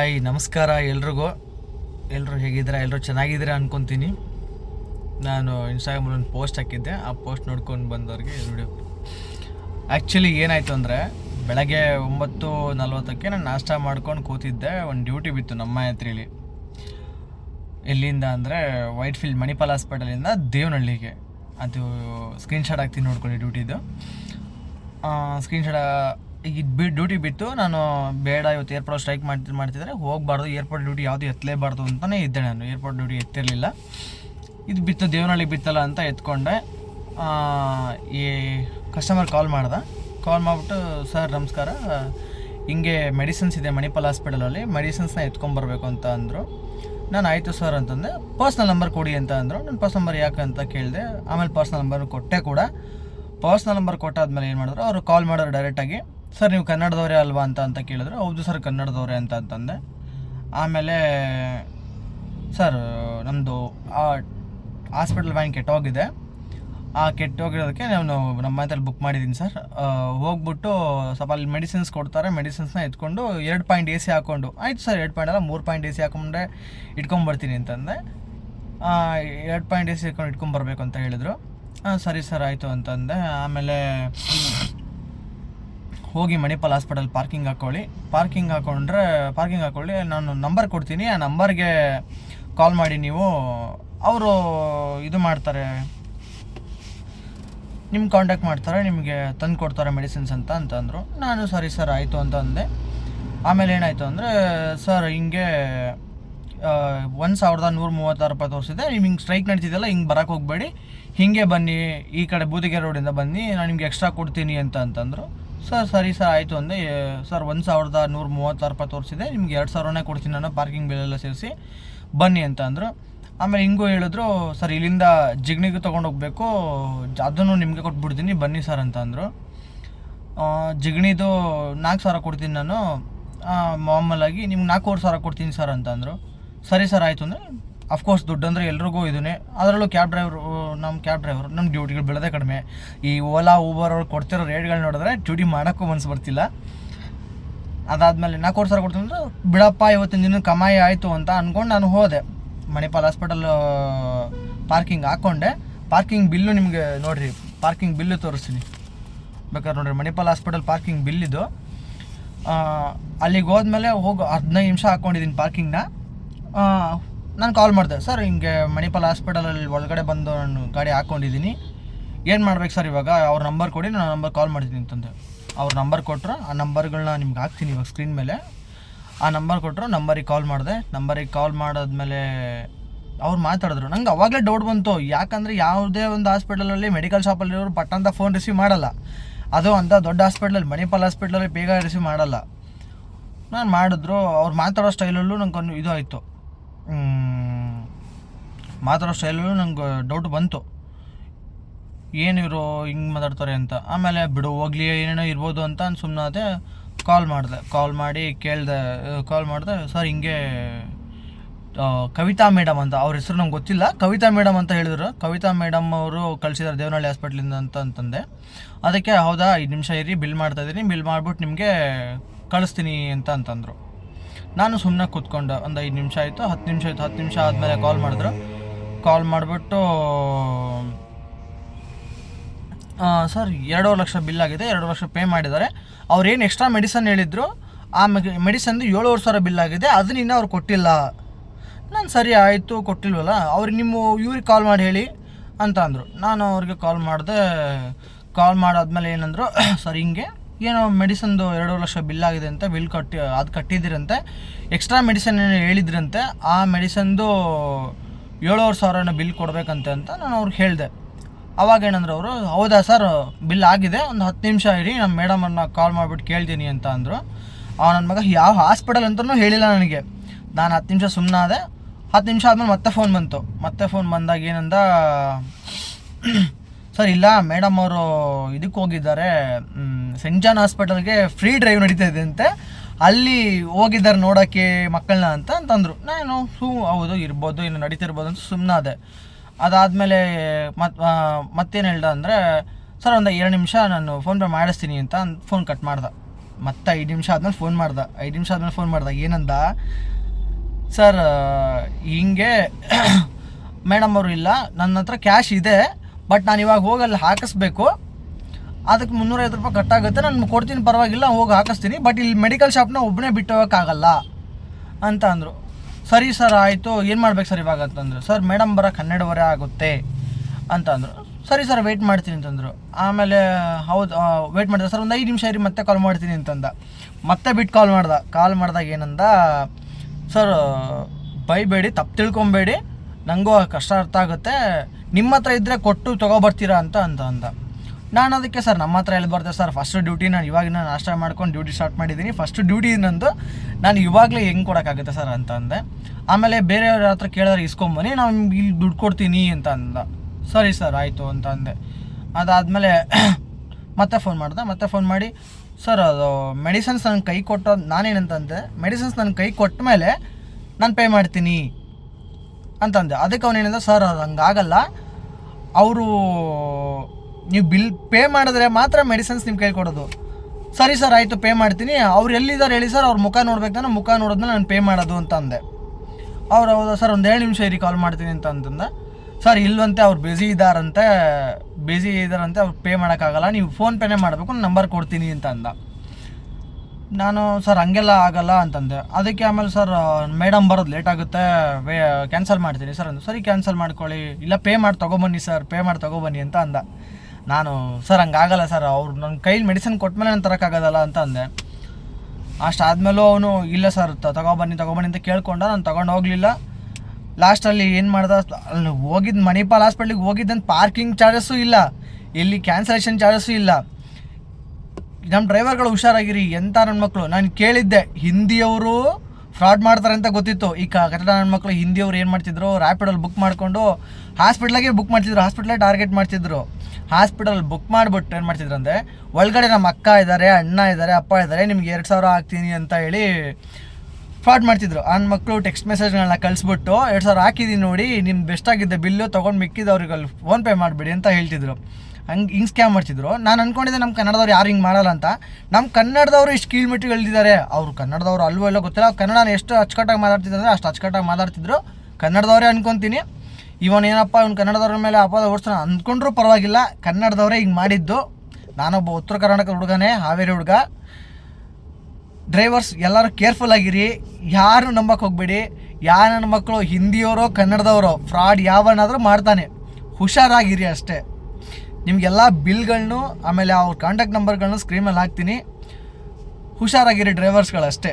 Hi ನಮಸ್ಕಾರ ಎಲ್ರಿಗೂ. ಎಲ್ಲರೂ ಹೇಗಿದ್ದೀರಾ? ಎಲ್ಲರೂ ಚೆನ್ನಾಗಿದ್ದೀರಾ ಅನ್ಕೊತೀನಿ. ನಾನು ಇನ್ಸ್ಟಾಗ್ರಾಮಲ್ಲಿ ಒಂದು ಪೋಸ್ಟ್ ಹಾಕಿದ್ದೆ. ಆ ಪೋಸ್ಟ್ ನೋಡ್ಕೊಂಡು ಬಂದವ್ರಿಗೆ ವಿಡಿಯೋ ಆ್ಯಕ್ಚುಲಿ ಏನಾಯಿತು ಅಂದರೆ, ಬೆಳಗ್ಗೆ ಒಂಬತ್ತು ನಲ್ವತ್ತಕ್ಕೆ ನಾನು ನಾಷ್ಟ ಮಾಡ್ಕೊಂಡು ಕೂತಿದ್ದೆ. ಒಂದು ಡ್ಯೂಟಿ ಬಿತ್ತು ನಮ್ಮ ಯಾತ್ರೆಯಲ್ಲಿ ಎಲ್ಲಿಂದ ಅಂದರೆ ವೈಟ್ ಫೀಲ್ಡ್ ಮಣಿಪಾಲ್ ಹಾಸ್ಪಿಟಲಿಂದ ದೇವನಹಳ್ಳಿಗೆ. ಅದು ಸ್ಕ್ರೀನ್ಶಾಟ್ ಹಾಕ್ತೀನಿ ನೋಡ್ಕೊಳ್ಳಿ ಡ್ಯೂಟಿದು ಸ್ಕ್ರೀನ್ಶಾಟ್ ಈಗ ಬಿ ಡ್ಯೂಟಿ ಬಿತ್ತು ನಾನು ಬೇಡ ಇವತ್ತು ಏರ್ಪೋರ್ಟ್ ಸ್ಟ್ರೈಕ್ ಮಾಡ್ತಿ ಮಾಡ್ತಿದ್ರೆ ಹೋಗಬಾರ್ದು. ಏರ್ಪೋರ್ಟ್ ಡ್ಯೂಟಿ ಯಾವುದು ಎತ್ತಲೇಬಾರ್ದು ಅಂತಲೇ ಇದ್ದೆ ನಾನು. ಏರ್ಪೋರ್ಟ್ ಡ್ಯೂಟಿ ಎತ್ತಿರಲಿಲ್ಲ. ಇದು ಬಿತ್ತು ದೇವನಹಳ್ಳಿ ಬಿತ್ತಲ್ಲ ಅಂತ ಎತ್ಕೊಂಡೆ. ಈ ಕಸ್ಟಮರ್ ಕಾಲ್ ಮಾಡ್ದೆ. ಕಾಲ್ ಮಾಡಿಬಿಟ್ಟು, ಸರ್, ನಮಸ್ಕಾರ. ಹಿಂಗೆ ಮೆಡಿಸಿನ್ಸ್ ಇದೆ ಮಣಿಪಾಲ್ ಹಾಸ್ಪಿಟಲಲ್ಲಿ ಮೆಡಿಸಿನ್ಸ್ನ ಎತ್ಕೊಂಬರ್ಬೇಕು ಅಂತ ಅಂದರು. ನಾನು ಆಯಿತು ಸರ್ ಅಂತಂದೆ. ಪರ್ಸ್ನಲ್ ನಂಬರ್ ಕೊಡಿ ಅಂತ ಅಂದರು. ನನ್ನ ಪರ್ಸ್ ನಂಬರ್ ಯಾಕೆ ಅಂತ ಕೇಳಿದೆ. ಆಮೇಲೆ ಪರ್ಸ್ನಲ್ ನಂಬರ್ ಕೊಟ್ಟೆ ಕೂಡ. ಪರ್ಸ್ನಲ್ ನಂಬರ್ ಕೊಟ್ಟಾದ್ಮೇಲೆ ಏನು ಮಾಡಿದ್ರು, ಅವರು ಕಾಲ್ ಮಾಡೋರು ಡೈರೆಕ್ಟಾಗಿ ಸರ್, ನೀವು ಕನ್ನಡದವರೇ ಅಲ್ವಾ ಅಂತ ಅಂತ ಕೇಳಿದ್ರು. ಹೌದು ಸರ್, ಕನ್ನಡದವರೇ ಅಂತ ಅಂತಂದೆ. ಆಮೇಲೆ, ಸರ್ ನಮ್ಮದು ಆ ಹಾಸ್ಪಿಟಲ್ ವ್ಯಾನ್ ಕೆಟ್ಟೋಗಿದೆ. ಆ ಕೆಟ್ಟೋಗಿರೋದಕ್ಕೆ ನಾನು ನಮ್ಮ ಮನೆಯಲ್ಲಿ ಬುಕ್ ಮಾಡಿದ್ದೀನಿ, ಸರ್. ಹೋಗ್ಬಿಟ್ಟು ಸ್ವಲ್ಪ ಅಲ್ಲಿ ಮೆಡಿಸಿನ್ಸ್ ಕೊಡ್ತಾರೆ. ಮೆಡಿಸಿನ್ಸ್ನ ಎತ್ಕೊಂಡು ಎರಡು ಪಾಯಿಂಟ್ ಎ ಸಿ ಹಾಕ್ಕೊಂಡು ಆಯ್ತು ಸರ್, ಎರಡು ಪಾಯಿಂಟ್ ಅಲ್ಲ, ಮೂರು ಪಾಯಿಂಟ್ ಎ ಸಿ ಹಾಕೊಂಡ್ರೆ ಇಟ್ಕೊಂಬರ್ತೀನಿ ಅಂತಂದೆ. ಎರಡು ಪಾಯಿಂಟ್ ಎ ಸಿ ಹಾಕೊಂಡು ಇಟ್ಕೊಂಬರ್ಬೇಕು ಅಂತ ಹೇಳಿದರು. ಹಾಂ, ಸರಿ ಸರ್, ಆಯಿತು ಅಂತಂದೆ. ಆಮೇಲೆ ಹೋಗಿ ಮಣಿಪಾಲ್ ಹಾಸ್ಪಿಟಲ್ ಪಾರ್ಕಿಂಗ್ ಹಾಕ್ಕೊಳ್ಳಿ ಪಾರ್ಕಿಂಗ್ ಹಾಕೊಂಡ್ರೆ, ಪಾರ್ಕಿಂಗ್ ಹಾಕ್ಕೊಳ್ಳಿ ನಾನು ನಂಬರ್ ಕೊಡ್ತೀನಿ. ಆ ನಂಬರ್ಗೆ ಕಾಲ್ ಮಾಡಿ ನೀವು ಅವರು ಇದು ಮಾಡ್ತಾರೆ. ನಿಮ್ಮ ಕಾಂಟ್ಯಾಕ್ಟ್ ಮಾಡ್ತಾರೆ, ನಿಮಗೆ ತಂದು ಕೊಡ್ತಾರೆ ಮೆಡಿಸಿನ್ಸ್ ಅಂತ ಅಂತಂದರು. ನಾನು ಸರಿ ಸರ್, ಆಯಿತು ಅಂತ ಅಂದೆ. ಆಮೇಲೆ ಏನಾಯಿತು ಅಂದರೆ, ಸರ್, ಹಿಂಗೆ ಒಂದು ಸಾವಿರದ ನೂರ ಮೂವತ್ತಾರು ರೂಪಾಯಿ ತೋರಿಸಿದೆ. ನೀವು ಹಿಂಗೆ ಸ್ಟ್ರೈಕ್ ನಡೀತಿದೆಯಲ್ಲ, ಹಿಂಗೆ ಬರೋಕ್ಕೆ ಹೋಗಬೇಡಿ. ಹೀಗೆ ಬನ್ನಿ, ಈ ಕಡೆ ಬೂದಿಗೆ ರೋಡಿಂದ ಬನ್ನಿ, ನಾನು ನಿಮ್ಗೆ ಎಕ್ಸ್ಟ್ರಾ ಕೊಡ್ತೀನಿ ಅಂತ ಅಂತಂದರು. ಸರ್, ಸರಿ ಸರ್, ಆಯಿತು ಅಂದೆ. ಸರ್, ಒಂದು ಸಾವಿರದ ನೂರ ಮೂವತ್ತಾರು ರೂಪಾಯಿ ತೋರಿಸಿದೆ. ನಿಮ್ಗೆ ಎರಡು ಸಾವಿರನೇ ಕೊಡ್ತೀನಿ ನಾನು ಪಾರ್ಕಿಂಗ್ ಬಿಲ್ಲೆಲ್ಲ ಸೇರಿಸಿ. ಬನ್ನಿ ಅಂತ ಅಂದರು. ಆಮೇಲೆ ಹಿಂಗೂ ಹೇಳಿದ್ರು, ಸರ್, ಇಲ್ಲಿಂದ ಜಿಗ್ನಿಗೆ ತೊಗೊಂಡು ಹೋಗ್ಬೇಕು. ಅದನ್ನು ನಿಮಗೆ ಕೊಟ್ಬಿಡ್ತೀನಿ, ಬನ್ನಿ ಸರ್ ಅಂತ ಅಂದರು. ಜಿಗಣಿದು ನಾಲ್ಕು ಸಾವಿರ ಕೊಡ್ತೀನಿ ನಾನು. ಮಾಮೂಲಾಗಿ ನಿಮ್ಗೆ ನಾಲ್ಕೂವರೆ ಸಾವಿರ ಕೊಡ್ತೀನಿ ಸರ್ ಅಂತ ಅಂದರು. ಸರಿ ಸರ್, ಆಯಿತು ಅಂದರೆ ಅಫ್ಕೋರ್ಸ್ ದುಡ್ಡು ಅಂದರೆ ಎಲ್ರಿಗೂ ಇದನ್ನೇ ಅದರಲ್ಲೂ ಕ್ಯಾಬ್ ಡ್ರೈವರು ನಮ್ಮ ಕ್ಯಾಬ್ ಡ್ರೈವರು ನಮ್ಮ ಡ್ಯೂಟಿಗಳು ಬೆಳೆದೇ ಕಡಿಮೆ. ಈ ಓಲಾ ಊಬರ್ ಅವ್ರು ಕೊಡ್ತಿರೋ ರೇಟ್ಗಳು ನೋಡಿದ್ರೆ ಡ್ಯೂಟಿ ಮಾಡೋಕ್ಕೂ ಮನ್ಸು ಬರ್ತಿಲ್ಲ. ಅದಾದಮೇಲೆ ನಾ ಸಾವಿರ ಕೊಡ್ತೀನಿ ಬಿಡಪ್ಪ, ಇವತ್ತಿನ ದಿನ ಕಮಾಯಿ ಆಯಿತು ಅಂತ ಅಂದ್ಕೊಂಡು ನಾನು ಹೋದೆ. ಮಣಿಪಾಲ್ ಹಾಸ್ಪಿಟಲ್ ಪಾರ್ಕಿಂಗ್ ಹಾಕ್ಕೊಂಡೆ ಪಾರ್ಕಿಂಗ್ ಬಿಲ್ಲು ನಿಮಗೆ ನೋಡಿರಿ ಪಾರ್ಕಿಂಗ್ ಬಿಲ್ಲು ತೋರಿಸ್ತೀನಿ. ಬೇಕಾದ್ರೆ ನೋಡಿರಿ, ಮಣಿಪಾಲ್ ಹಾಸ್ಪಿಟಲ್ ಪಾರ್ಕಿಂಗ್ ಬಿಲ್ಲಿದ್ದು ಅಲ್ಲಿಗೆ ಹೋದ್ಮೇಲೆ ಹೋಗಿ ಹದಿನೈದು ನಿಮಿಷ ಹಾಕ್ಕೊಂಡಿದ್ದೀನಿ ಪಾರ್ಕಿಂಗ್ನ ನಾನು ಕಾಲ್ ಮಾಡಿದೆ, ಸರ್, ಹಿಂಗೆ ಮಣಿಪಾಲ್ ಹಾಸ್ಪಿಟಲಲ್ಲಿ ಒಳಗಡೆ ಬಂದು ನಾನು ಗಾಡಿ ಹಾಕ್ಕೊಂಡಿದ್ದೀನಿ. ಏನು ಮಾಡ್ಬೇಕು ಸರ್ ಇವಾಗ? ಅವ್ರ ನಂಬರ್ ಕೊಡಿ ನಾನು ನಂಬರ್ ಕಾಲ್ ಮಾಡ್ತೀನಿ ಅಂತಂದೆ. ಅವ್ರ ನಂಬರ್ ಕೊಟ್ಟರು ಆ ನಂಬರ್ಗಳನ್ನ ನಿಮ್ಗೆ ಹಾಕ್ತೀನಿ ಇವಾಗ ಸ್ಕ್ರೀನ್ ಮೇಲೆ. ಆ ನಂಬರ್ ಕೊಟ್ಟರು ನಂಬರಿಗೆ ಕಾಲ್ ಮಾಡಿದೆ. ನಂಬರಿಗೆ ಕಾಲ್ ಮಾಡಾದ್ಮೇಲೆ ಅವ್ರು ಮಾತಾಡಿದ್ರು. ನಂಗೆ ಅವಾಗಲೇ ಡೌಟ್ ಬಂತು. ಯಾಕಂದರೆ ಯಾವುದೇ ಒಂದು ಹಾಸ್ಪಿಟಲಲ್ಲಿ ಮೆಡಿಕಲ್ ಶಾಪಲ್ಲಿರೋರು ಪಟ್ಟಂತ ಫೋನ್ ರಿಸೀವ್ ಮಾಡಲ್ಲ. ಅದು ಅಂತ ದೊಡ್ಡ ಹಾಸ್ಪಿಟ್ಲಲ್ಲಿ ಮಣಿಪಾಲ್ ಹಾಸ್ಪಿಟ್ಲಲ್ಲಿ ಬೇಗ ರಿಸೀವ್ ಮಾಡಲ್ಲ. ನಾನು ಮಾಡಿದ್ರು, ಅವ್ರು ಮಾತಾಡೋ ಸ್ಟೈಲಲ್ಲೂ ನಂಗೆ ಇದು ಆಯಿತು. ಮಾತಾಡೋ ಸ್ಟೈಲಲ್ಲೂ ನಂಗೆ ಡೌಟ್ ಬಂತು. ಏನಿವರು ಹಿಂಗೆ ಮಾತಾಡ್ತಾರೆ ಅಂತ. ಆಮೇಲೆ ಬಿಡು, ಹೋಗ್ಲಿ, ಏನೇನೋ ಇರ್ಬೋದು ಅಂತ ಸುಮ್ಮನೆ ಅದೇ ಕಾಲ್ ಮಾಡಿದೆ. ಕಾಲ್ ಮಾಡಿ ಕೇಳಿದೆ ಕಾಲ್ ಮಾಡಿದೆ, ಸರ್, ಹಿಂಗೆ ಕವಿತಾ ಮೇಡಮ್ ಅಂತ, ಅವ್ರ ಹೆಸರು ನಂಗೆ ಗೊತ್ತಿಲ್ಲ. ಕವಿತಾ ಮೇಡಮ್ ಅಂತ ಹೇಳಿದ್ರು. ಕವಿತಾ ಮೇಡಮ್ ಅವರು ಕಳಿಸಿದ್ದಾರೆ ದೇವನಹಳ್ಳಿ ಹಾಸ್ಪಿಟ್ಲಿಂದ ಅಂತ ಅಂತಂದೆ. ಅದಕ್ಕೆ, ಹೌದಾ, ಐದು ನಿಮಿಷ ಇರಿ, ಬಿಲ್ ಮಾಡ್ತಾ ಇದ್ದೀನಿ ಬಿಲ್ ಮಾಡಿಬಿಟ್ಟು ನಿಮಗೆ ಕಳಿಸ್ತೀನಿ ಅಂತ ಅಂತಂದರು. ನಾನು ಸುಮ್ಮನೆ ಕೂತ್ಕೊಂಡೆ. ಒಂದು ಐದು ನಿಮಿಷ ಆಯಿತು, ಹತ್ತು ನಿಮಿಷ ಆಯಿತು, ಹತ್ತು ನಿಮಿಷ ಆದಮೇಲೆ ಕಾಲ್ ಮಾಡಿದ್ರು. ಕಾಲ್ ಮಾಡಿಬಿಟ್ಟು ಸರ್, ಎರಡೂವರೆ ಲಕ್ಷ ಬಿಲ್ ಆಗಿದೆ ಎರಡು ಲಕ್ಷ ಪೇ ಮಾಡಿದ್ದಾರೆ. ಅವ್ರೇನು ಎಕ್ಸ್ಟ್ರಾ ಮೆಡಿಸನ್ ಹೇಳಿದ್ರು? ಆ ಮೆಡಿಸನ್ದು ಏಳುವರೆ ಸಾವಿರ ಬಿಲ್ ಆಗಿದೆ, ಅದನ್ನ ಇನ್ನೂ ಅವ್ರು ಕೊಟ್ಟಿಲ್ಲ. ನಾನು ಸರಿ ಆಯಿತು, ಕೊಟ್ಟಿಲ್ವಲ್ಲ? ಅವ್ರಿಗೆ ನಿಮ್ಮ, ಇವ್ರಿಗೆ ಕಾಲ್ ಮಾಡಿ ಹೇಳಿ ಅಂತ ಅಂದರು. ನಾನು ಅವ್ರಿಗೆ ಕಾಲ್ ಮಾಡಿದೆ ಕಾಲ್ ಮಾಡಾದ್ಮೇಲೆ ಏನಂದರು, ಸರ್, ಹಿಂಗೆ ಏನೋ ಮೆಡಿಸನ್ದು ಎರಡು ಲಕ್ಷ ಬಿಲ್ ಆಗಿದೆ ಅಂತ ಬಿಲ್ ಕಟ್ಟಿ, ಅದು ಕಟ್ಟಿದ್ದೀರಂತೆ. ಎಕ್ಸ್ಟ್ರಾ ಮೆಡಿಸನ್ ಏನು ಹೇಳಿದ್ರಂತೆ, ಆ ಮೆಡಿಸನ್ದು ಏಳುವರೆ ಸಾವಿರನ ಬಿಲ್ ಕೊಡಬೇಕಂತೆ ಅಂತ ನಾನು ಅವ್ರಿಗೆ ಹೇಳಿದೆ. ಅವಾಗ ಏನಂದ್ರೆ ಅವರು, ಹೌದಾ ಸರ್, ಬಿಲ್ ಆಗಿದೆ, ಒಂದು ಹತ್ತು ನಿಮಿಷ ಇರಿ ನಮ್ಮ ಮೇಡಮನ್ನು ಕಾಲ್ ಮಾಡಿಬಿಟ್ಟು ಕೇಳ್ತೀನಿ ಅಂತ ಅಂದರು. ಅವ ನನ್ನ ಮಗ ಯಾವ ಹಾಸ್ಪಿಟಲ್ ಅಂತಲೂ ಹೇಳಿಲ್ಲ ನನಗೆ. ನಾನು ಹತ್ತು ನಿಮಿಷ ಸುಮ್ಮನಾದೆ ಹತ್ತು ನಿಮಿಷ ಆದಮೇಲೆ ಮತ್ತೆ ಫೋನ್ ಬಂತು. ಮತ್ತೆ ಫೋನ್ ಬಂದಾಗ ಏನಂದ ಸರ್, ಇಲ್ಲ, ಮೇಡಮ್ ಅವರು ಇದಕ್ಕೆ ಹೋಗಿದ್ದಾರೆ. ಸೆಂಟ್ ಜಾನ್ ಹಾಸ್ಪಿಟಲ್ಗೆ ಫ್ರೀ ಡ್ರೈವ್ ನಡೀತಾ ಇದೆ ಅಂತೆ. ಅಲ್ಲಿ ಹೋಗಿದ್ದಾರೆ ನೋಡೋಕ್ಕೆ ಮಕ್ಕಳನ್ನ ಅಂತ ಅಂತಂದರು. ನಾನು, ಹ್ಞೂ, ಹೌದು, ಇರ್ಬೋದು, ಇನ್ನು ನಡೀತಿರ್ಬೋದು ಅಂತ ಸುಮ್ಮನಾದೆ ಅದಾದಮೇಲೆ ಮತ್ ಮತ್ತೇನು ಹೇಳ್ದೆ ಅಂದರೆ, ಸರ್, ಒಂದು ಎರಡು ನಿಮಿಷ ನಾನು ಫೋನ್ಪೇ ಮಾಡಿಸ್ತೀನಿ ಅಂತ ಫೋನ್ ಕಟ್ ಮಾಡ್ದೆ. ಮತ್ತೆ ಐದು ನಿಮಿಷ ಆದಮೇಲೆ ಫೋನ್ ಮಾಡ್ದೆ. ಐದು ನಿಮಿಷ ಆದ್ಮೇಲೆ ಫೋನ್ ಮಾಡ್ದೆ. ಏನಂದ? ಸರ್ ಹಿಂಗೆ, ಮೇಡಮ್ ಅವರು ಇಲ್ಲ, ನನ್ನ ಹತ್ರ ಕ್ಯಾಶ್ ಇದೆ. ಬಟ್ ನಾನು ಇವಾಗ ಹೋಗಿ ಅಲ್ಲಿ ಹಾಕಿಸ್ಬೇಕು. ಅದಕ್ಕೆ ಮುನ್ನೂರೈವತ್ತು ರೂಪಾಯಿ ಕಟ್ಟಾಗುತ್ತೆ. ನಾನು ಕೊಡ್ತೀನಿ, ಪರವಾಗಿಲ್ಲ, ಹೋಗಿ ಹಾಕಿಸ್ತೀನಿ. ಬಟ್ ಇಲ್ಲಿ ಮೆಡಿಕಲ್ ಶಾಪ್ನ ಒಬ್ಬನೇ ಬಿಟ್ಟು ಹೋಗೋಕ್ಕಾಗಲ್ಲ ಅಂತ ಅಂದರು. ಸರಿ ಸರ್ ಆಯಿತು. ಏನು ಮಾಡ್ಬೇಕು ಸರ್ ಇವಾಗ ಅಂತಂದರು ಸರ್ ಮೇಡಮ್ ಬರೋಕ್ಕೆ ಹನ್ನೆರಡುವರೆ ಆಗುತ್ತೆ ಅಂತ ಅಂದರು. ಸರಿ ಸರ್ ವೆಯ್ಟ್ ಮಾಡ್ತೀನಿ ಅಂತಂದರು ಆಮೇಲೆ, ಹೌದು ವೆಯ್ಟ್ ಮಾಡಿದೆ. ಸರ್ ಒಂದು ಐದು ನಿಮಿಷ ಇರಿ, ಮತ್ತೆ ಕಾಲ್ ಮಾಡ್ತೀನಿ ಅಂತಂದ ಮತ್ತೆ ಬಿಟ್ಟು ಕಾಲ್ ಮಾಡ್ದೆ. ಕಾಲ್ ಮಾಡಿದಾಗ ಏನಂದ ಸರ್ ಬೈಬೇಡಿ, ತಪ್ಪು ತಿಳ್ಕೊಬೇಡಿ. ನನಗೂ ಕಷ್ಟ ಅರ್ಥ ಆಗುತ್ತೆ. ನಿಮ್ಮ ಹತ್ರ ಇದ್ದರೆ ಕೊಟ್ಟು ತೊಗೊಬರ್ತೀರಾ ಅಂತ ಅಂತ ಅಂದ. ನಾನು ಅದಕ್ಕೆ ಸರ್ ನಮ್ಮ ಹತ್ರ ಎಲ್ಲಿ ಬರ್ತೇವೆ ಸರ್ ಫಸ್ಟ್ ಡ್ಯೂಟಿ ನಾನು ಇವಾಗಿನ ನಾಷ್ಟ ಮಾಡ್ಕೊಂಡು ಡ್ಯೂಟಿ ಸ್ಟಾರ್ಟ್ ಮಾಡಿದ್ದೀನಿ ಫಸ್ಟ್ ಡ್ಯೂಟಿ ನಂದು, ನಾನು ಇವಾಗಲೇ ಹೆಂಗೆ ಕೊಡೋಕ್ಕಾಗುತ್ತೆ ಸರ್ ಅಂತ ಅಂದೆ. ಆಮೇಲೆ ಬೇರೆಯವ್ರ ಹತ್ರ ಕೇಳಿದ್ರೆ ಇಸ್ಕೊಂಬನ್ನಿ ನಿಮ್ಗೆ ಇಲ್ಲಿ ದುಡ್ಡು ಕೊಡ್ತೀನಿ ಅಂತ ಅಂದ. ಸರಿ ಸರ್, ಆಯಿತು ಅಂತ ಅಂದೆ. ಅದಾದಮೇಲೆ ಮತ್ತೆ ಫೋನ್ ಮಾಡ್ದೆ, ಮತ್ತೆ ಫೋನ್ ಮಾಡಿ, ಸರ್, ಅದು ಮೆಡಿಸನ್ಸ್ ನನ್ನ ಕೈ ಕೊಟ್ಟು ನಾನೇನಂತಂದೆ ಮೆಡಿಸನ್ಸ್ ನನ್ನ ಕೈ ಕೊಟ್ಟ ಮೇಲೆ ನಾನು ಪೇ ಮಾಡ್ತೀನಿ. ಅಂತಂದೆ. ಅದಕ್ಕೆ ಅವನು ಏನಿದೆ ಸರ್, ಅದು ಹಂಗಾಗಲ್ಲ. ಅವರು, ನೀವು ಬಿಲ್ ಪೇ ಮಾಡಿದ್ರೆ ಮಾತ್ರ ಮೆಡಿಸಿನ್ಸ್ ನಿಮ್ಗೆ ಕೈ ಕೊಡೋದು. ಸರಿ, ಸರ್, ಆಯಿತು, ಪೇ ಮಾಡ್ತೀನಿ. ಅವ್ರು ಎಲ್ಲಿದ್ದಾರೆ ಹೇಳಿ, ಸರ್? ಅವ್ರ ಮುಖ ನೋಡ್ಬೇಕು ನಾನು ಮುಖ ನೋಡೋದನ್ನ ನಾನು ಪೇ ಮಾಡೋದು ಅಂತ ಅಂದೆ ಅವ್ರು, ಹೌದಾ, ಸರ್, ಒಂದು ಏಳು ನಿಮಿಷ ಇರಿ, ಕಾಲ್ ಮಾಡ್ತೀನಿ ಅಂತ ಅಂತಂದ. ಸರ್, ಇಲ್ವಂತೆ ಅವ್ರು ಬ್ಯುಸಿ ಇದ್ದಾರಂತೆ. ಬ್ಯುಸಿ ಇದ್ದಾರಂತೆ. ಅವ್ರು ಪೇ ಮಾಡೋಕ್ಕಾಗಲ್ಲ. ನೀವು ಫೋನ್ಪೇನೇ ಮಾಡಬೇಕು. ನಂಬರ್ ಕೊಡ್ತೀನಿ ಅಂತ ಅಂದ ನಾನು, ಸರ್, ಹಂಗೆಲ್ಲ ಆಗಲ್ಲ ಅಂತಂದೆ. ಅದಕ್ಕೆ ಆಮೇಲೆ, ಸರ್, ಮೇಡಮ್ ಬರೋದು ಲೇಟ್ ಆಗುತ್ತೆ. ವೇ, ಕ್ಯಾನ್ಸಲ್ ಮಾಡ್ತೀನಿ ಸರ್ ಅಂದು. ಸರಿ, ಕ್ಯಾನ್ಸಲ್ ಮಾಡ್ಕೊಳ್ಳಿ. ಇಲ್ಲ, ಪೇ ಮಾಡಿ ತೊಗೊಬನ್ನಿ ಸರ್, ಪೇ ಮಾಡಿ ತೊಗೊಬನ್ನಿ ಅಂತ ಅಂದ. ನಾನು, ಸರ್, ಹಂಗಾಗಲ್ಲ ಸರ್, ಅವ್ರು ನನ್ನ ಕೈಲಿ ಮೆಡಿಸಿನ್ ಕೊಟ್ಮೇಲೆ ನಾನು ತರೋಕ್ಕಾಗೋದಲ್ಲ ಅಂತ ಅಂದೆ. ಅಷ್ಟಾದ್ಮೇಲೂ ಅವನು, ಇಲ್ಲ ಸರ್ ತಗೊಬನ್ನಿ ತಗೊಬನ್ನಿ ಅಂತ ಕೇಳ್ಕೊಂಡ. ನಾನು ತೊಗೊಂಡು ಹೋಗಲಿಲ್ಲ. ಲಾಸ್ಟಲ್ಲಿ ಏನು ಮಾಡ್ದ, ಅಲ್ಲಿ ಹೋಗಿದ್ದು ಮಣಿಪಾಲ್ ಹಾಸ್ಪಿಟ್ಲಿಗೆ ಹೋಗಿದ್ದಂತ ಪಾರ್ಕಿಂಗ್ ಚಾರ್ಜಸ್ಸು ಇಲ್ಲ. ಇಲ್ಲಿ ಕ್ಯಾನ್ಸಲೇಷನ್ ಚಾರ್ಜಸ್ಸು ಇಲ್ಲ. ನಮ್ಮ ಡ್ರೈವರ್ಗಳು ಹುಷಾರಾಗಿರಿ ಎಂಥ ನನ್ನ ಮಕ್ಕಳು ನಾನು ಕೇಳಿದ್ದೆ, ಹಿಂದಿಯವರು ಫ್ರಾಡ್ ಮಾಡ್ತಾರೆ ಅಂತ ಗೊತ್ತಿತ್ತು. ಈ ಕನ್ನಡ ನನ್ನ ಮಕ್ಕಳು ಹಿಂದಿಯವ್ರು ಏನು ಮಾಡ್ತಿದ್ರು? ರ್ಯಾಪಿಡಲ್ಲಿ ಬುಕ್ ಮಾಡಿಕೊಂಡು ಹಾಸ್ಪಿಟ್ಲಾಗೆ ಬುಕ್ ಮಾಡ್ತಿದ್ರು ಹಾಸ್ಪಿಟ್ಲೇ ಟಾರ್ಗೆಟ್ ಮಾಡ್ತಿದ್ರು. ಹಾಸ್ಪಿಟಲ್ ಬುಕ್ ಮಾಡಿಬಿಟ್ಟು ಏನು ಮಾಡ್ತಿದ್ರು ಅಂದರೆ, ಒಳಗಡೆ ನಮ್ಮ ಅಕ್ಕ ಇದ್ದಾರೆ ಅಣ್ಣ ಇದ್ದಾರೆ ಅಪ್ಪ ಇದ್ದಾರೆ ನಿಮ್ಗೆ ಎರಡು ಸಾವಿರ ಹಾಕ್ತೀನಿ ಅಂತ ಹೇಳಿ ಫ್ರಾಡ್ ಮಾಡ್ತಿದ್ರು. ನನ್ನ ಮಕ್ಕಳು ಟೆಕ್ಸ್ಟ್ ಮೆಸೇಜ್ಗಳನ್ನ ಕಳಿಸ್ಬಿಟ್ಟು ಎರಡು ಸಾವಿರ ಹಾಕಿದ್ದೀನಿ ನೋಡಿ ನಿಮ್ಮ ಬೆಸ್ಟ್ ಆಗಿದ್ದ ಬಿಲ್ಲು ತೊಗೊಂಡು ಮಿಕ್ಕಿದ್ದು ಅವ್ರಿಗೆ ಅಲ್ಲಿ ಫೋನ್ಪೇ ಮಾಡಿಬಿಡಿ ಅಂತ ಹೇಳ್ತಿದ್ರು. ಹಂಗೆ ಹಿಂಗೆ ಸ್ಕ್ಯಾಮ್ ಮಾಡ್ತಿದ್ರು ನಾನು ಅನ್ಕೊಂಡಿದ್ದೆ ನಮ್ಮ ಕನ್ನಡದವ್ರು ಯಾರು ಹಿಂಗೆ ಮಾಡಲ್ಲ ಅಂತ. ನಮ್ಮ ಕನ್ನಡದವರು ಇಷ್ಟು ಕೀಳ್ಮೆಟ್ಟಿಗೆ ಇಳಿದಿದ್ದಾರೆ ಅವ್ರು ಕನ್ನಡದವ್ರು ಅಲ್ವೋ ಎಲ್ಲ ಗೊತ್ತಿಲ್ಲ. ಕನ್ನಡನ ಎಷ್ಟು ಅಚ್ಚುಕಟ್ಟಾಗಿ ಮಾತಾಡ್ತಿದ್ದಾರೆ ಅಷ್ಟು ಅಚ್ಚುಕಟ್ಟಾಗಿ ಮಾತಾಡ್ತಿದ್ರು. ಕನ್ನಡದವರೇ ಅನ್ಕೊತೀನಿ. ಇವನೇನಪ್ಪ ಇವ್ನು ಕನ್ನಡದವ್ರ ಮೇಲೆ ಅಪಾದ ಓಡಿಸ್ತಾನೆ ಅಂದ್ಕೊಂಡ್ರೂ ಪರವಾಗಿಲ್ಲ. ಕನ್ನಡದವರೇ ಹಿಂಗೆ ಮಾಡಿದ್ದು. ನಾನೊಬ್ಬ ಉತ್ತರ ಕರ್ನಾಟಕದ ಹುಡುಗನೇ, ಹಾವೇರಿ ಹುಡುಗ. ಡ್ರೈವರ್ಸ್, ಎಲ್ಲರೂ ಕೇರ್ಫುಲ್ ಆಗಿರಿ. ಯಾರು ನಂಬಕ್ಕೆ ಹೋಗ್ಬೇಡಿ. ಯಾರ ನನ್ನ ಮಕ್ಕಳು ಹಿಂದಿಯವರೋ ಕನ್ನಡದವರೋ? ಫ್ರಾಡ್ ಯಾವನಾದರೂ ಮಾಡ್ತಾನೆ. ಹುಷಾರಾಗಿರಿ ಅಷ್ಟೇ. ನಿಮಗೆಲ್ಲ ಬಿಲ್ಗಳನ್ನು ಆಮೇಲೆ ಅವ್ರ ಕಾಂಟ್ಯಾಕ್ಟ್ ನಂಬರ್ಗಳನ್ನೂ ಸ್ಕ್ರೀನಲ್ಲಿ ಹಾಕ್ತೀನಿ. ಹುಷಾರಾಗಿರಿ ಡ್ರೈವರ್ಸ್ಗಳಷ್ಟೇ